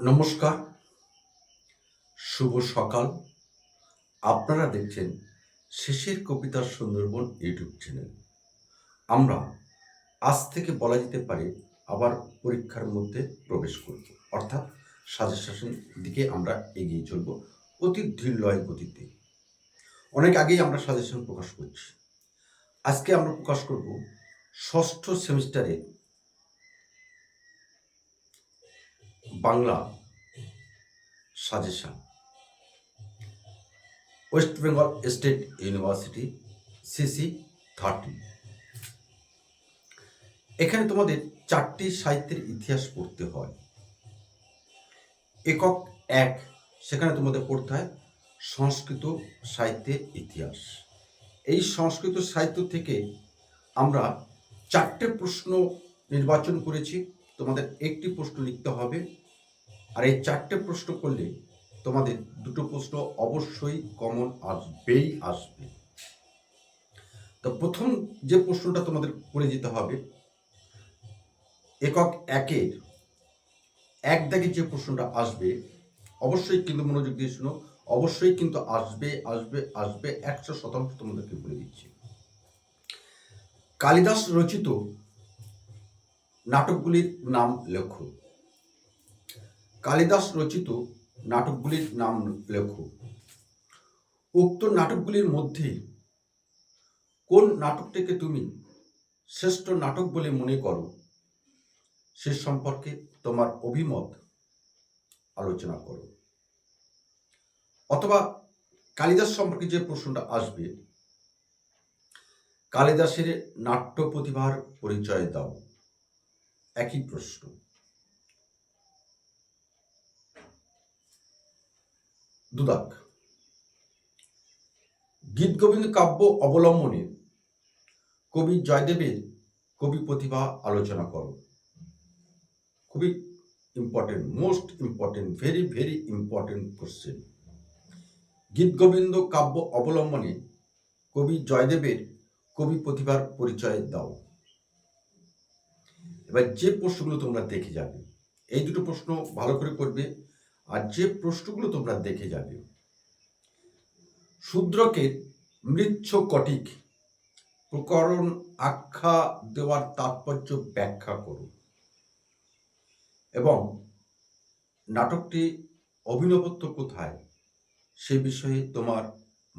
নমস্কার, শুভ সকাল। আপনারা দেখছেন শেষের কবিতার সুন্দরবন ইউটিউব চ্যানেল। আমরা আজ থেকে বলা যেতে পারে আবার পরীক্ষার মধ্যে প্রবেশ করব। অর্থাৎ সাজেশন দিকে আমরা এগিয়ে চলব অতি ধীরলয় গতিতে। অনেক আগেই আমরা সাজেশন প্রকাশ করছি। আজকে আমরা প্রকাশ করব ষষ্ঠ সেমিস্টারে Bangla suggestion. West Bengal State University CC thirty. এখানে তোমাদের চারটি সাহিত্যের ইতিহাস পড়তে হয়। একক এক, সেখানে তোমাদের পড়তে হয় সংস্কৃত সাহিত্যের ইতিহাস। এই সংস্কৃত সাহিত্য থেকে আমরা চারটে প্রশ্ন নির্বাচন করেছি। তোমাদের একটি প্রশ্ন লিখতে হবে। আর এই চারটে প্রশ্ন করলে তোমাদের দুটো প্রশ্ন অবশ্যই কমন আসবেই আসবে। তো প্রথম যে প্রশ্নটা তোমাদের করে যেতে হবে, একক একের এক দাগে যে প্রশ্নটা আসবে, অবশ্যই কিন্তু মনোযোগ দিয়ে শুনো, অবশ্যই কিন্তু আসবে আসবে আসবে একশো শতাংশ তোমাদেরকে বলে দিচ্ছি। কালিদাস রচিত নাটকগুলির নাম লেখো। কালিদাস রচিত নাটকগুলির নাম লেখো। উক্ত নাটকগুলির মধ্যে কোন নাটকটিকে তুমি শ্রেষ্ঠ নাটক বলে মনে করো? সে সম্পর্কে তোমার অভিমত আলোচনা করো। অথবা কালিদাস সম্পর্কে যে প্রশ্নটা আসবে, কালিদাসের নাট্য প্রতিভার পরিচয় দাও। একই প্রশ্ন। দুদাক, গীত গোবিন্দ কাব্য অবলম্বনে কবি জয়দেবের কবি প্রতিভা আলোচনা করো। খুবই important most important very very important question Gita Govinda কাব্য অবলম্বনে কবি জয়দেবের কবি প্রতিভার পরিচয় দাও। এবার যে প্রশ্নগুলো তোমরা দেখে যাবে, এই দুটো প্রশ্ন ভালো করে করবে, আর যে প্রশ্নগুলো তোমরা দেখে যাবে, শূদ্রকে মৃচ্ছ কটিক প্রকরণ আখ্যা দেওয়ার তাৎপর্য ব্যাখ্যা করো। এবং নাটকটি অভিনবত্ব কোথায়, সে বিষয়ে তোমার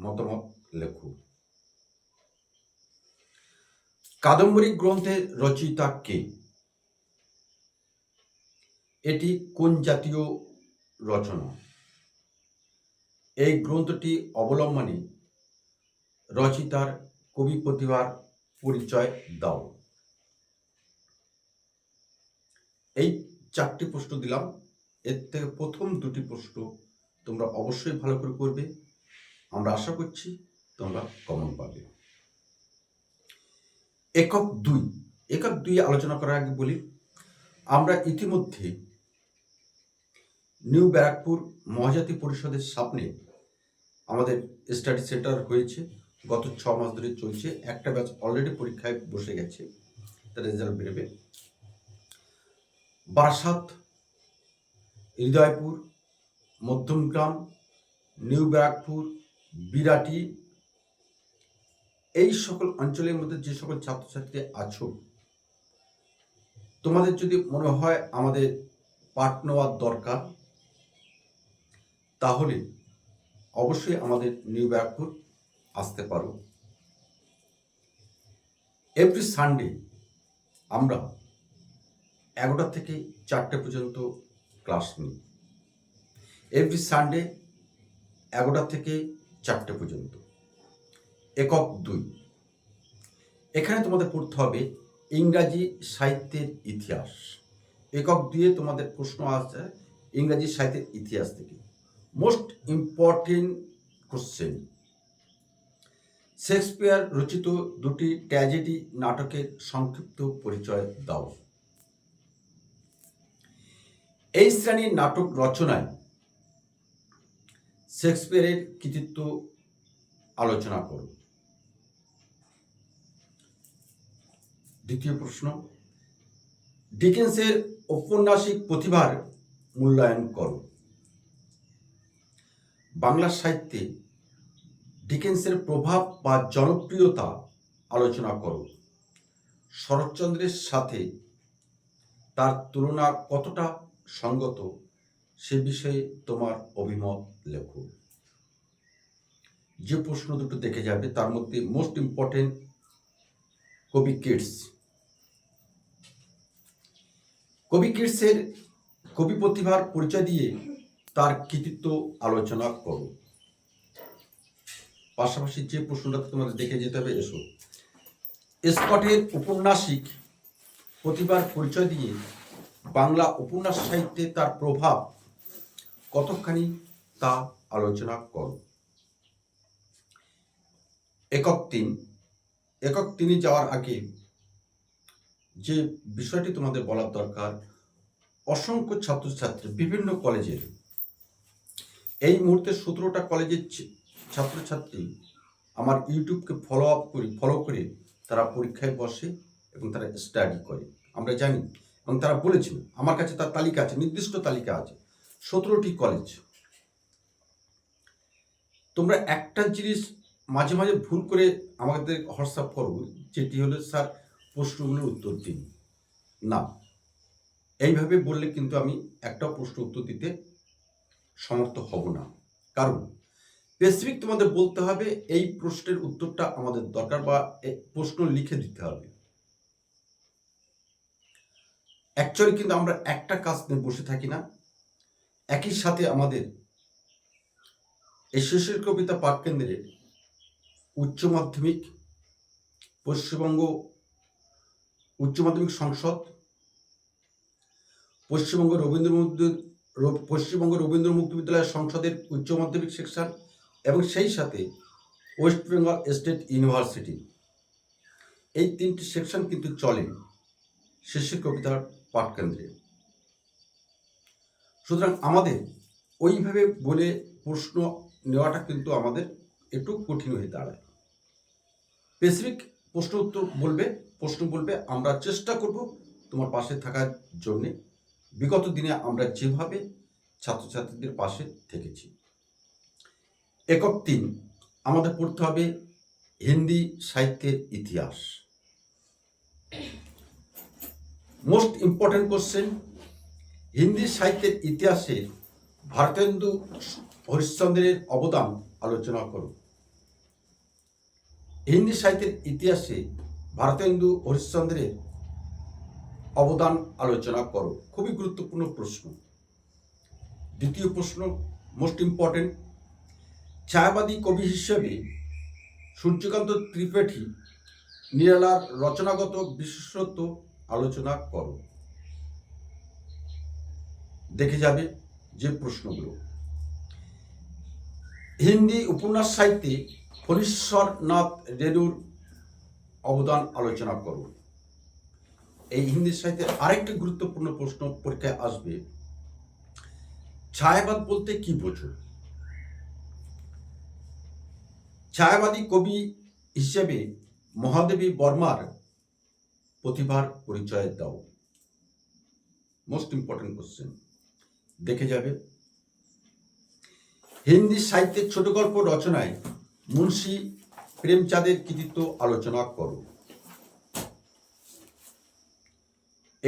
মতামত লেখো। কাদম্বরী গ্রন্থের রচয়িতা কে? এটি কোন জাতীয় রচনা? এই গ্রন্থটি অবলম্বনে রচিতার কবি প্রতিভার পরিচয় দাও। এই চারটি প্রশ্ন দিলাম। এর থেকে প্রথম দুটি প্রশ্ন তোমরা অবশ্যই ভালো করে করবে আমরা আশা করছি তোমরা কমন পাবে। একক দুই। একক দুই আলোচনা করার আগে বলি, আমরা ইতিমধ্যে নিউ ব্যারাকপুর মহাজাতি পরিষদের সামনে আমাদের স্টাডি সেন্টার হয়েছে। গত ছ মাস ধরে চলছে। একটা ব্যাচ অলরেডি পরীক্ষায় বসে গেছে। তার রেজাল্ট বেরোবে। বারাসাত হৃদয়পুর মধ্যমগ্রাম, নিউ ব্যারাকপুর, বিরাটি, এই সকল অঞ্চলের মধ্যে যে সকল ছাত্রছাত্রী আছো, তোমাদের যদি মনে হয় আমাদের পাঠ নেওয়ার দরকার তাহলে অবশ্যই আমাদের নিউ ব্যারাকপুর আসতে পারো। এভরি সানডে আমরা এগারোটা থেকে চারটে পর্যন্ত ক্লাস নিই। এভরি সানডে এগারোটা থেকে চারটে পর্যন্ত। একক দুই। এখানে তোমাদের পড়তে হবে ইংরাজি সাহিত্যের ইতিহাস। একক দুয়ে তোমাদের প্রশ্ন আসছে ইংরাজি সাহিত্যের ইতিহাস থেকে। মোস্ট ইম্পর্টেন্ট কোশ্চেন শেক্সপিয়ার রচিত দুটি ট্র্যাজেডি নাটকের সংক্ষিপ্ত পরিচয় দাও। এই শ্রেণির নাটক রচনায় শেক্সপিয়ারের কৃতিত্ব আলোচনা করো। দ্বিতীয় প্রশ্ন, ডিকেন্সের ঔপন্যাসিক প্রতিভার মূল্যায়ন করো। বাংলা সাহিত্যে ডিকেন্সের প্রভাব বা জনপ্রিয়তা আলোচনা করো। শরৎচন্দ্রের সাথে তার তুলনা কতটা সঙ্গত সে বিষয়ে তোমার অভিমত লেখো। যে প্রশ্ন দুটো দেখে যাবে, তার মধ্যে মোস্ট ইম্পর্টেন্ট কবি কিডস কবি কিডসের কবি প্রতিভার পরিচয় দিয়ে তার কৃতিত্ব আলোচনা করো। পাশাপাশি যে প্রশ্নটা তোমাদের দেখে যেতে হবে, এসো। স্কটের উপন্যাসিক প্রতিভার পরিচয় দিয়ে বাংলা উপন্যাস সাহিত্যে তার প্রভাব কতখানি তা আলোচনা করো। একক তিন। একক তিনি যাওয়ার আগে যে বিষয়টি তোমাদের বলার দরকার, অসংখ্য ছাত্রছাত্রী বিভিন্ন কলেজের এই মুহূর্তে সতেরোটা কলেজের ছাত্রছাত্রী আমার ইউটিউবকে ফলো আপ করি ফলো করে তারা পরীক্ষায় বসে এবং তারা স্টাডি করে। আমরা জানি এবং তারা বলেছেন, আমার কাছে তার তালিকা আছে, নির্দিষ্ট তালিকা আছে, সতেরোটি কলেজ তোমরা একটা জিনিস মাঝে মাঝে ভুল করে আমাদের হোয়াটসঅ্যাপ করো, যেটি হলো স্যার প্রশ্নগুলোর উত্তর দিন। না, এইভাবে বললে কিন্তু আমি একটাও প্রশ্ন উত্তর দিতে সমর্থ হব না। কারণ স্পেসিফিক তোমাদের বলতে হবে, এই প্রশ্নের উত্তরটা আমাদের দরকার বা প্রশ্ন লিখে দিতে হবে। অ্যাকচুয়ালি কিন্তু আমরা একটা কাজ নিয়ে বসে থাকি না। একই সাথে আমাদের এই শিশুর কবিতা পাঠ কেন্দ্রের উচ্চ মাধ্যমিক, পশ্চিমবঙ্গ উচ্চ মাধ্যমিক সংসদ, পশ্চিমবঙ্গ রবীন্দ্র পশ্চিমবঙ্গ রবীন্দ্র মুক্ত বিদ্যালয় সংসদের উচ্চ মাধ্যমিক সেকশন এবং সেই সাথে ওয়েস্ট বেঙ্গল স্টেট ইউনিভার্সিটি। এই তিনটি সেকশন কিন্তু চলে শিশির কবিতার পাঠকেন্দ্রে। সুতরাং আমাদের ওইভাবে বলে প্রশ্ন নেওয়াটা কিন্তু আমাদের একটু কঠিন হয়ে দাঁড়ায়। স্পেসিফিক প্রশ্ন উত্তর বলবে, প্রশ্ন বলবে, আমরা চেষ্টা করব তোমার পাশে থাকার জন্যে। বিগত দিনে আমরা যেভাবে ছাত্রছাত্রীদের পাশে থেকেছি, একক তিন, আমাদের পড়তে হবে হিন্দি সাহিত্যের ইতিহাস। মোস্ট ইম্পর্টেন্ট কোশ্চেন হিন্দি সাহিত্যের ইতিহাসে ভারতেন্দু হরিশ্চন্দ্রের অবদান আলোচনা করো। হিন্দি সাহিত্যের ইতিহাসে ভারতেন্দু হরিশ্চন্দ্রের অবদান আলোচনা করো। খুবই গুরুত্বপূর্ণ প্রশ্ন। দ্বিতীয় প্রশ্ন মোস্ট ইম্পর্টেন্ট ছায়াবাদী কবি হিসেবে সূর্যকান্ত ত্রিপাঠী নিরালার রচনাগত বিশেষত্ব আলোচনা করো। দেখে যাবে যে প্রশ্নগুলো। হিন্দি উপন্যাস সাহিত্যে ফণীশ্বরনাথ রেণুর অবদান আলোচনা করো। এই হিন্দি সাহিত্যে আরেকটি গুরুত্বপূর্ণ প্রশ্ন পরীক্ষায় আসবে। ছায়াবাদ বলতে কি বোঝো? ছায়াবাদী কবি হিসেবে মহাদেবী বর্মার প্রতিভার পরিচয় দাও। মোস্ট ইম্পর্টেন্ট কোশ্চেন দেখে যাবে। হিন্দি সাহিত্যের ছোট গল্প রচনায় মুন্সী প্রেমচাঁদের কৃতিত্ব আলোচনা করো।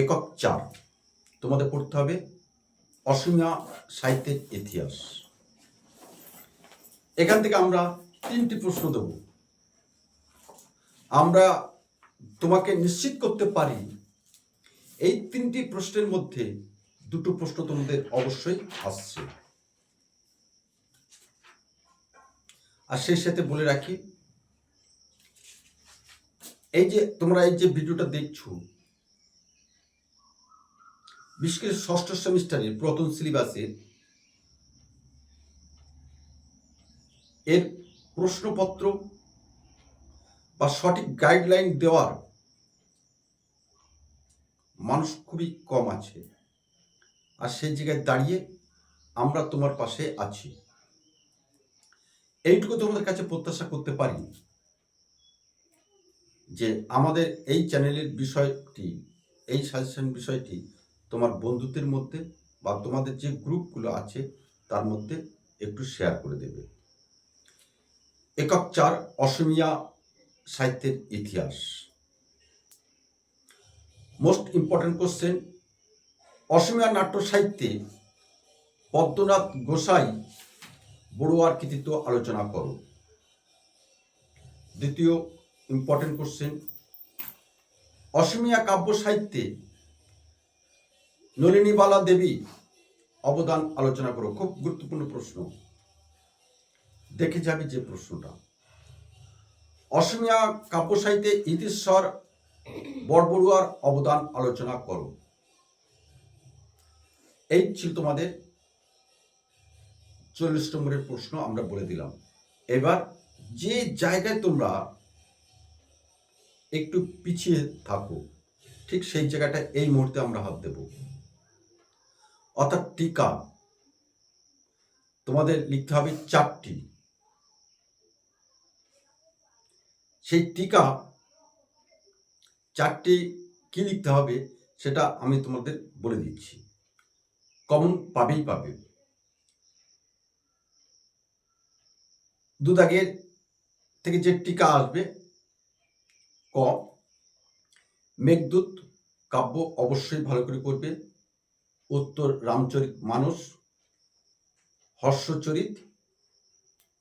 একক চার। তোমাদের পড়তে হবে অসমীয়া সাহিত্যের ইতিহাস। এখান থেকে আমরা তিনটি প্রশ্ন দেব। আমরা তোমাকে নিশ্চিত করতে পারি, এই তিনটি প্রশ্নের মধ্যে দুটো প্রশ্ন তোমাদের অবশ্যই আসছে। আর সেই সাথে বলে রাখি, এই যে তোমরা এই যে ভিডিওটা দেখছ বিশেষ করে ষষ্ঠ সেমিস্টারের প্রথম সিলেবাসের এর প্রশ্নপত্র বা সঠিক গাইডলাইন দেওয়ার মানুষ খুবই কম আছে। আর সেই জায়গায় দাঁড়িয়ে আমরা তোমার পাশে আছি। এইটুকু তোমাদের কাছে প্রত্যাশা করতে পারি যে আমাদের এই চ্যানেলের বিষয়টি, এই সাজেশন বিষয়টি তোমার বন্ধুত্বের মধ্যে বা তোমাদের যে গ্রুপগুলো আছে, তার মধ্যে একটু শেয়ার করে দেবে। একক চার, অসমিয়া সাহিত্যের ইতিহাস। মোস্ট ইম্পর্টেন্ট কোশ্চেন অসমিয়া নাট্য সাহিত্যে পদ্মনাথ গোসাই বড়ুয়ার কৃতিত্ব আলোচনা করো। দ্বিতীয় ইম্পর্টেন্ট কোশ্চেন অসমিয়া কাব্য সাহিত্যে নলিনীবালা দেবী অবদান আলোচনা করো, খুব গুরুত্বপূর্ণ প্রশ্ন। দেখে যাবি যে প্রশ্নটা। অসমিয়া কাব্য সাহিত্যে ইতিশ্বর বড়বড়ুয়ার অবদান আলোচনা করো। এই ছিল তোমাদের চল্লিশ নম্বরের প্রশ্ন আমরা বলে দিলাম। এবার যে জায়গায় তোমরা একটু পিছিয়ে থাকো, ঠিক সেই জায়গাটা এই মুহূর্তে আমরা হাত দেব। অর্থাৎ টিকা। তোমাদের লিখতে হবে চারটি। সেই টিকা, চারটি কি লিখতে হবে সেটা আমি তোমাদের বলে দিচ্ছি। কমন পাবেই পাবে। দুদাগের থেকে যে টিকা আসবে, ক, মেঘদূত কাব্য অবশ্যই ভালো করে করবে উত্তর রামচরিত মানস হর্ষচরিত,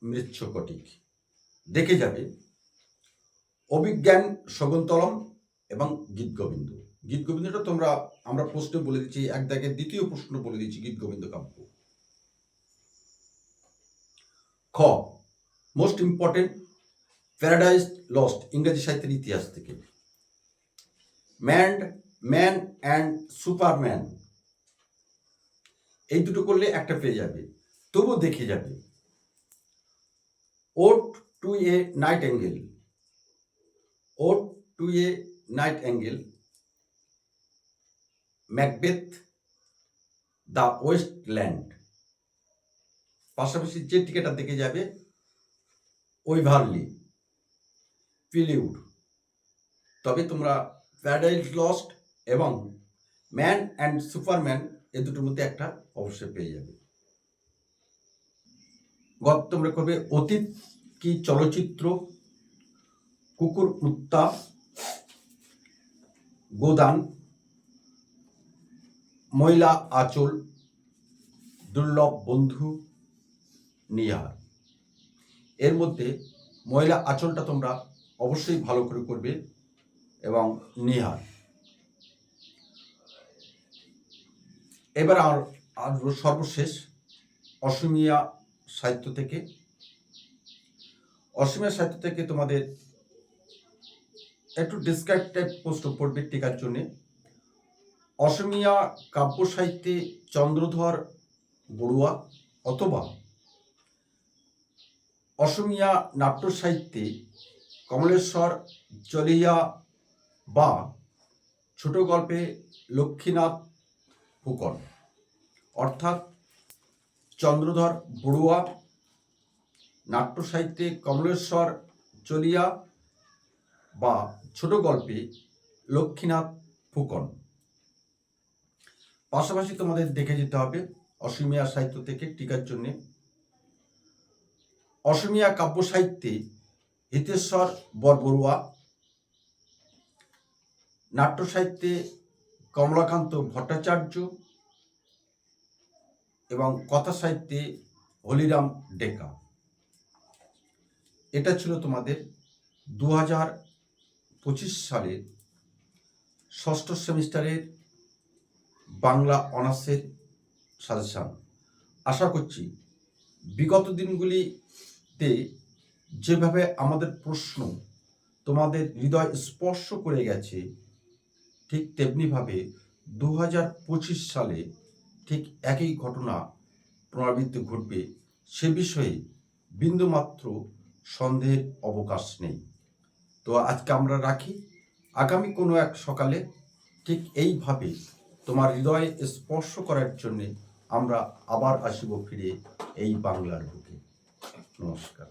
মৃচ্ছকটিক। দেখে যাবে, অভিজ্ঞান শকুন্তলম এবং গীত গোবিন্দ গীত গোবিন্দটা তোমরা, আমরা প্রশ্ন বলে দিচ্ছি, এক দাগের দ্বিতীয় প্রশ্ন বলে দিচ্ছি গীত গোবিন্দ কাব্য। খ মোস্ট ইম্পর্টেন্ট প্যারাডাইজ লস্ট ইংরেজি সাহিত্যের ইতিহাস থেকে। ম্যান্ড, ম্যান অ্যান্ড সুপারম্যান। এই দুটো করলে একটা পেয়ে যাবে। তবু দেখে যাবে। Ode to a nightingale ode to a nightingale Macbeth the waste land পাশাপাশি যে টিকেটটা দেখে যাবে ওইভারলি পিলিউড তবে তোমরা প্যারাডাইজ লস্ট এবং ম্যান অ্যান্ড সুপারম্যান এ দুটোর মধ্যে একটা অবশ্যই পেয়ে যাবে। গত তোমরা করবে, অতীত কি চলচ্চিত্র, কুকুর উত্তা গোদান, মহিলা, আঁচল, দুর্লভ বন্ধু, নিহার। এর মধ্যে মহিলা আঁচলটা তোমরা অবশ্যই ভালো করে করবে এবং নিহার। এবার আর আর সর্বশেষ অসমিয়া সাহিত্য থেকে। অসমিয়া সাহিত্য থেকে তোমাদের একটু ডিসক্রাইব টাইপ প্রশ্ন পড়বে টিকার জন্য। অসমিয়া কাব্য সাহিত্যে চন্দ্রধর বড়ুয়া অথবা অসমিয়া নাট্য সাহিত্যে কমলেশ্বর চলিয়া বা ছোট গল্পে লক্ষ্মীনাথ ফুকন অর্থাৎ চন্দ্রধর বড়ুয়া নাট্য সাহিত্যে কমলেশ্বর চলিয়া বা ছোট গল্পে লক্ষ্মীনাথ ফুকন। পাশাপাশি তোমাদের দেখে যেতে হবে অসমিয়া সাহিত্য থেকে টিকার জন্য। অসমিয়া কাব্য সাহিত্যে হিতেশ্বর বরবড়ুয়া। নাট্য সাহিত্যে কমলাকান্ত ভট্টাচার্য এবং কথা সাহিত্যে হলিরাম ডেকা। এটা ছিল তোমাদের দু হাজার পঁচিশ সালের ষষ্ঠ সেমিস্টারের বাংলা অনার্সের সাজেশান। আশা করছি বিগত দিনগুলিতে যেভাবে আমাদের প্রশ্ন তোমাদের হৃদয় স্পর্শ করে গেছে ঠিক তেমনিভাবে দু হাজার পঁচিশ সালে ঠিক একই ঘটনা পুনরাবৃত্তি ঘটবে, সে বিষয়ে বিন্দুমাত্র সন্দেহের অবকাশ নেই। তো আজকে আমরা রাখি। আগামী কোনো এক সকালে ঠিক এইভাবে তোমার হৃদয়ে স্পর্শ করার জন্যে আমরা আবার আসিব ফিরে এই বাংলার বুকে। নমস্কার।